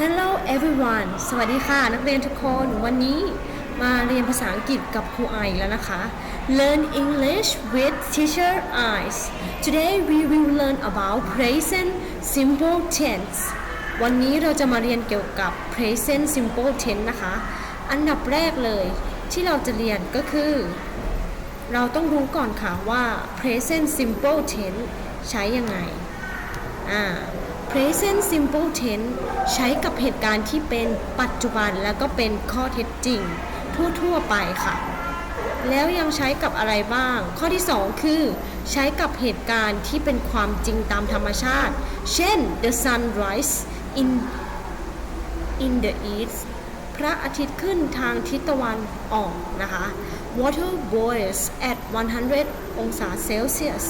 Hello everyone สวัสดีค่ะ นักเรียนทุกคนวันนี้มาเรียนภาษาอังกฤษกับครูไอแล้วนะคะ Learn English with Teacher Eyes Today we will learn about present simple tense วันนี้เราจะมาเรียนเกี่ยวกับ present simple tense นะคะ อันดับแรกเลยที่เราจะเรียนก็คือ เราต้องรู้ก่อนค่ะว่า present simple tense ใช้ยังไงอ่า present simple tense ใช้กับเหตุการณ์ที่เป็นปัจจุบันแล้วก็เป็นข้อเท็จจริง ทั่วๆไปค่ะ แล้วยังใช้กับอะไรบ้าง ข้อที่ 2 คือ ใช้กับเหตุการณ์ที่เป็นความจริงตามธรรมชาติ เช่น the sun rise in in the east พระอาทิตย์ขึ้นทางทิศตะวันออกนะคะ water boils at 100 องศาเซลเซียส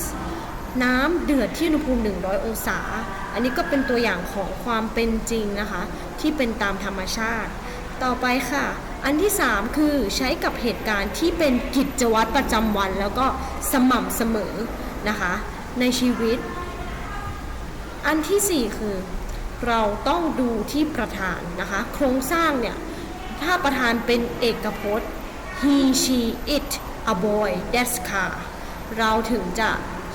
น้ำเดือดที่อุณหภูมิ 100 องศา อันนี้ก็เป็นตัวอย่างของความเป็นจริงนะคะ ที่เป็นตามธรรมชาติ ต่อไปค่ะ อันที่ 3 คือใช้กับเหตุการณ์ที่เป็นกิจวัตรประจำวัน แล้วก็สม่ำเสมอนะคะ ในชีวิต อันที่ 4 คือ เราต้องดูที่ประธานนะคะ โครงสร้างเนี่ย ถ้าประธานเป็นเอกพจน์ he she it a boy that's car เราถึงจะ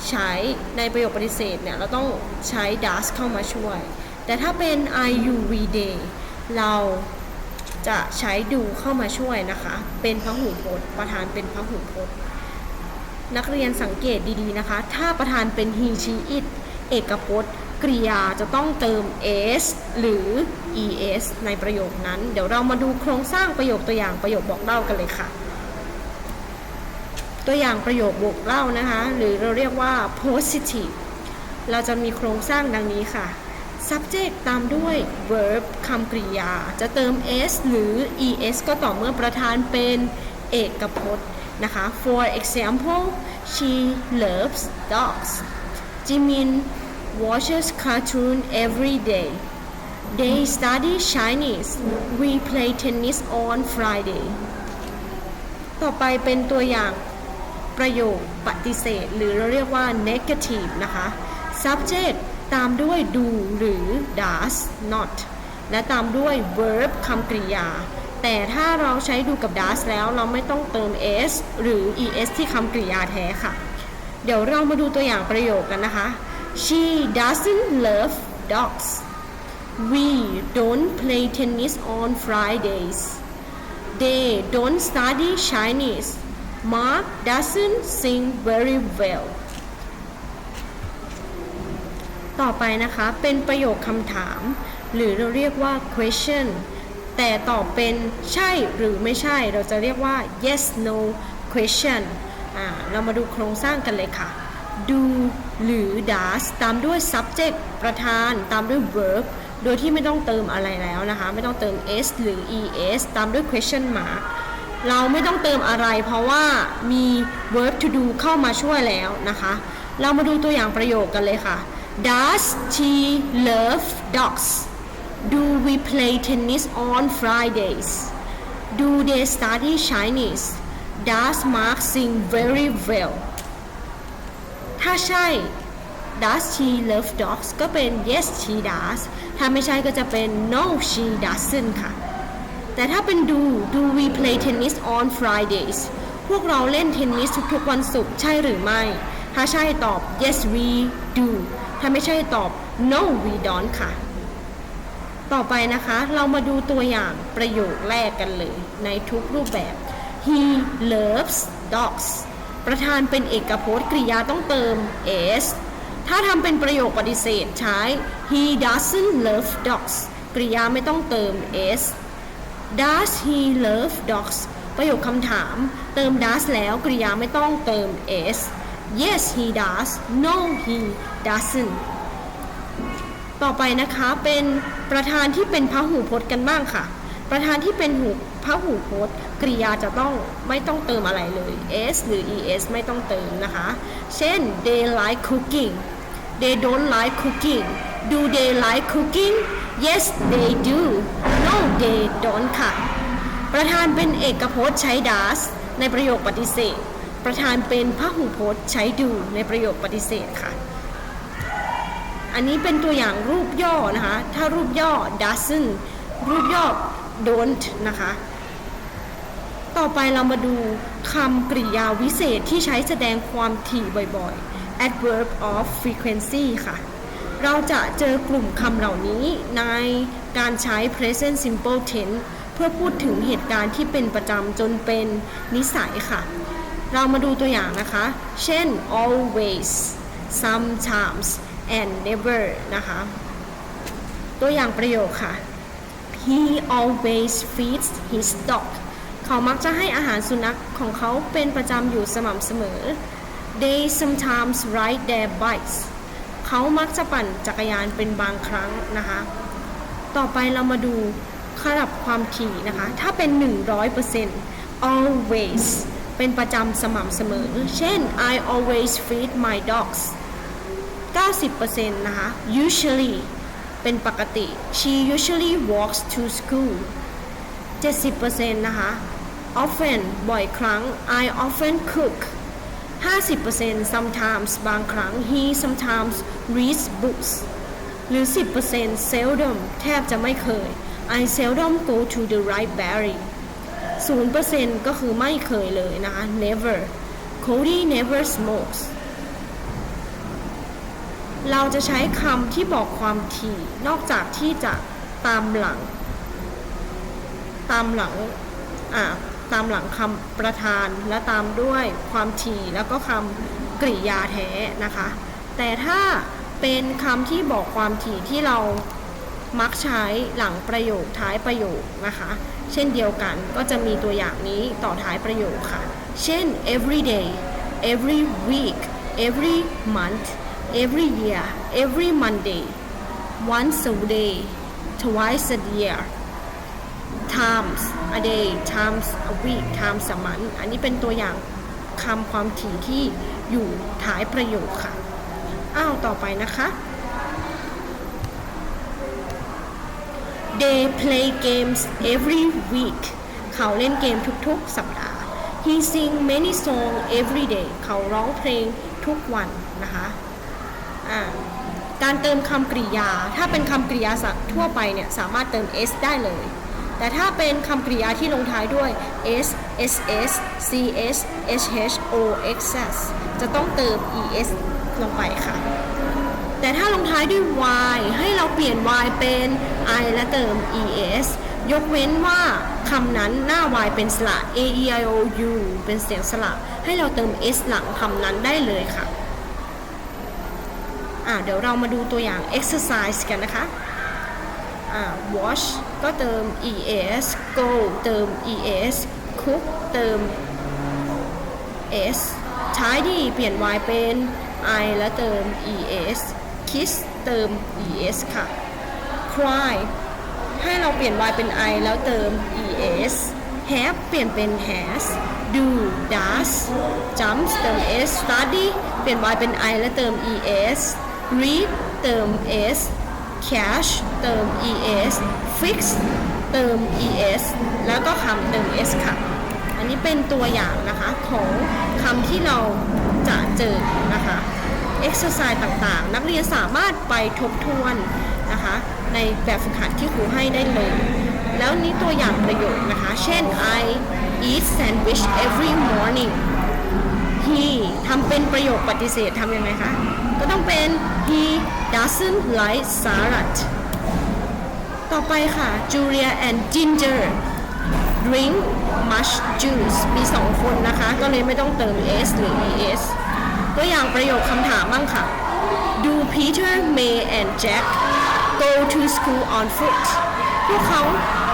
ใช้ในประโยคปฏิเสธเนี่ยเราต้องใช้ does เข้ามาช่วย แต่ถ้าเป็น I you we they เราจะใช้ดูเข้ามาช่วยนะคะ เป็นพหูพจน์ ประธานเป็นพหูพจน์ นักเรียนสังเกตดีๆนะคะ ถ้าประธานเป็น he she it เอกพจน์กริยาจะต้องเติม s หรือ es ในประโยคนั้น เดี๋ยวเรามาดูโครงสร้างประโยคตัวอย่างประโยคบอกเล่ากันเลยค่ะ ตัวอย่างประโยคบอกเล่านะคะ หรือเราเรียกว่า positive เราจะมีโครงสร้างดังนี้ค่ะ subject ตามด้วย verb คำกริยา จะเติม s หรือ es ก็ต่อเมื่อประธานเป็นเอกพจน์นะคะ for example she loves dogs Jimin watches cartoon every day they study Chinese we play tennis on Friday ต่อไปเป็นตัวอย่าง ประโยคปฏิเสธ หรือเราเรียกว่า negative นะคะ subject ตามด้วย do หรือ does not และตามด้วย verb คำกริยา แต่ถ้าเราใช้ดูกับ does แล้วเราไม่ต้องเติม s หรือ es ที่คำกริยาแท้ค่ะ เดี๋ยวเรามาดูตัวอย่างประโยคกันนะคะ she doesn't love dogs we don't play tennis on Fridays they don't study Chinese Mark doesn't sing very well ต่อไปนะคะ เป็นประโยคคำถาม หรือเราเรียกว่า question แต่ตอบเป็นใช่หรือไม่ใช่ เราจะเรียกว่า yes no question อ่าเรามาดูโครงสร้างกันเลยค่ะ do หรือ does ตามด้วย subject ประธาน ตามด้วย verb โดยที่ไม่ต้องเติมอะไรแล้วนะคะ ไม่ต้องเติม s หรือ es ตามด้วย question mark เราไม่ต้องเติมอะไร เพราะว่ามี verb to do เข้ามาช่วยแล้วนะคะ เรามาดูตัวอย่างประโยคกันเลยค่ะ Does she love dogs? Do we play tennis on Fridays? Do they study Chinese? Does Mark sing very well? ถ้าใช่ Does she love dogs ก็เป็น Yes she does ถ้าไม่ใช่ก็จะเป็น No she doesn't ค่ะ แต่ถ้าเป็น Do Do we play tennis on Fridays พวกเราเล่นเทนนิสทุกๆวันศุกร์ใช่หรือไม่ ถ้าใช่ตอบ Yes we do ถ้าไม่ใช่ตอบ No we don't ค่ะ ต่อไปนะคะ เรามาดูตัวอย่างประโยคแรกกันเลย ในทุกรูปแบบ He loves dogs ประธานเป็นเอกพจน์กริยาต้องเติม s ถ้าทำเป็นประโยคปฏิเสธใช้ He doesn't love dogs กริยาไม่ต้องเติม s Does he love dogs ประโยคคำถาม เติม does แล้วกริยาไม่ต้องเติม s Yes he does No he doesn't ต่อไปนะคะเป็นประธานที่เป็นพหูพจน์กันบ้างค่ะ ประธานที่เป็นหูพหูพจน์กริยาจะต้องไม่ต้องเติมอะไรเลย s หรือ es ไม่ต้องเติมนะคะ เช่น they like cooking they don't like cooking do they like cooking yes they do no they don't ค่ะ ประธานเป็นเอกพจน์ใช้ does ในประโยคปฏิเสธ ประธานเป็นพหูพจน์ใช้ do ในประโยคปฏิเสธค่ะ อันนี้เป็นตัวอย่างรูปย่อนะคะ ถ้ารูปย่อ doesn't รูปย่อ don't นะคะ ต่อไปเรามาดูคำกริยาวิเศษที่ใช้แสดงความถี่บ่อยๆ adverb of frequency ค่ะ เราจะเจอกลุ่มคำเหล่านี้ในการใช้ present simple tense เพื่อพูดถึงเหตุการณ์ที่เป็นประจำจนเป็นนิสัยค่ะ เรามาดูตัวอย่างนะคะ เช่น always sometimes and never นะคะ ตัวอย่างประโยคค่ะ He always feeds his dog เขามักจะให้อาหารสุนัขของเขาเป็นประจำอยู่สม่ำเสมอ They sometimes ride their bikes เขามักจะปั่นจักรยานเป็นบางครั้งนะคะ ต่อไปเรามาดูระดับความถี่นะคะ ถ้าเป็น 100% always เป็นประจำสม่ำเสมอ เช่น I always feed my dogs 90%นะคะ usually เป็นปกติ she usually walks to school 70%นะคะ often บ่อยครั้ง I often cook 50% sometimes บางครั้ง he sometimes reads books หรือ 10% seldom แทบจะไม่เคย I seldom go to the library 0%ก็คือไม่เคยเลยนะคะ never Cody never smokes เราจะใช้คำที่บอกความถี่ นอกจากที่จะตามหลัง ตามหลังอ่า ตามหลังคำประธานและตามด้วยความถี่แล้วก็คำกริยาแท้นะคะ แต่ถ้าเป็นคำที่บอกความถี่ที่เรามักใช้หลังประโยคท้ายประโยคนะคะ เช่นเดียวกันก็จะมีตัวอย่างนี้ต่อท้ายประโยคค่ะ เช่น every day every week every month every year every Monday once a day twice a year times a day times a week times a month อันนี้เป็นตัวอย่างคำความถี่ที่อยู่ท้ายประโยคค่ะ อ้าว ต่อไปนะคะ They play games every week เขาเล่นเกมทุกๆ สัปดาห์ He sing many song every day เขาร้องเพลงทุกวันนะคะอ่าการเติมคำกริยา ถ้าเป็นคำกริยาสัตว์ทั่วไปเนี่ย สามารถเติม s ได้เลย แต่ถ้าเป็นคำกริยาที่ลงท้ายด้วย s ss cs sh o x s จะต้องเติม es ลงไปค่ะ แต่ถ้าลงท้ายด้วย y ให้เราเปลี่ยน y เป็น i และเติม es ยกเว้นว่าคำนั้นหน้า y เป็นสระ a e i o u เป็นเสียงสระให้เราเติม s หลังคำนั้นได้เลยค่ะอ่าเดี๋ยวเรามาดูตัวอย่าง exercise กันนะคะอ่า wash ก็เติม es go เติม es cook เติม s tidy เปลี่ยน y เป็น i แล้วเติม es kiss เติม es ค่ะ cry ให้เราเปลี่ยน y เป็น i แล้วเติม es have เปลี่ยนเป็น has do does jump เติม s study เปลี่ยน y เป็น i แล้วเติม es read เติม s cash เติม es fix เติม es แล้วก็คำเติม s ค่ะ อันนี้เป็นตัวอย่างนะคะของคำที่เราจะเจอนะคะ exercise ต่างๆ นักเรียนสามารถไปทบทวนนะคะในแบบฝึกหัดที่ครูให้ได้เลย แล้วนี้ตัวอย่างประโยคนะคะ เช่น I eat sandwich every morning he ทำเป็นประโยคปฏิเสธทำยังไงคะ ก็ต้องเป็น he doesn't like salad ต่อไปค่ะ Julia and Ginger drink much juice มีสองคนนะคะ ก็เลยไม่ต้องเติม s หรือ es ตัวอย่างประโยคคำถามบ้างค่ะ Do Peter May and Jack go to school on foot พวกเขา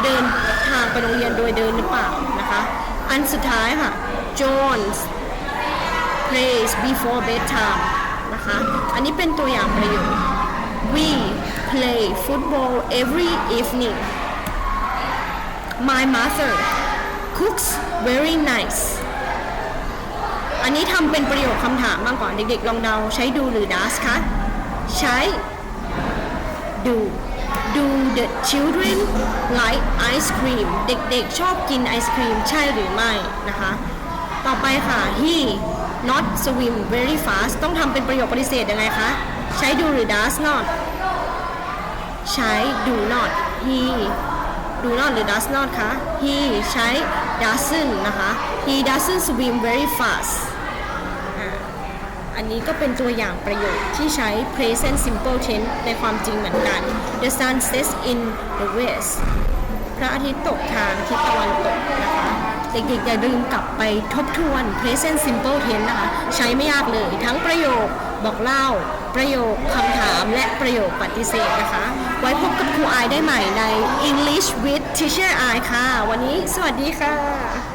เดินทางไปโรงเรียนโดยเดินหรือเปล่านะคะ อันสุดท้ายค่ะ John prays before bedtime นะคะ อันนี้เป็นตัวอย่างประโยค We play football every evening My mother cooks very nice อันนี้ทำเป็นประโยคคำถามมากกว่าเด็กๆ ลองเดาใช้ดูหรือ does คะ ใช้ do do the children like ice cream เด็กๆ ชอบกินไอศครีมใช่หรือไม่นะคะ ต่อไปค่ะ he not swim very fast ต้องทำเป็นประโยคปฏิเสธยังไงคะ ใช้ do หรือ does not ใช้ do not he do not หรือ does not คะ he ใช้ doesn't นะคะ he doesn't swim very fast อันนี้ก็เป็นตัวอย่างประโยคที่ใช้ present simple tense ในความจริงเหมือนกัน the sun sets in the west พระอาทิตย์ตกทางทิศตะวันตกนะคะ เด็กๆอย่าลืมกลับไปทบทวน present simple tense นะคะ ใช้ไม่ยากเลยทั้งประโยคบอกเล่า ประโยคคำถามและประโยคปฏิเสธนะคะ ไว้พบกับครูอายได้ใหม่ใน English with Teacher อายค่ะ วันนี้สวัสดีค่ะ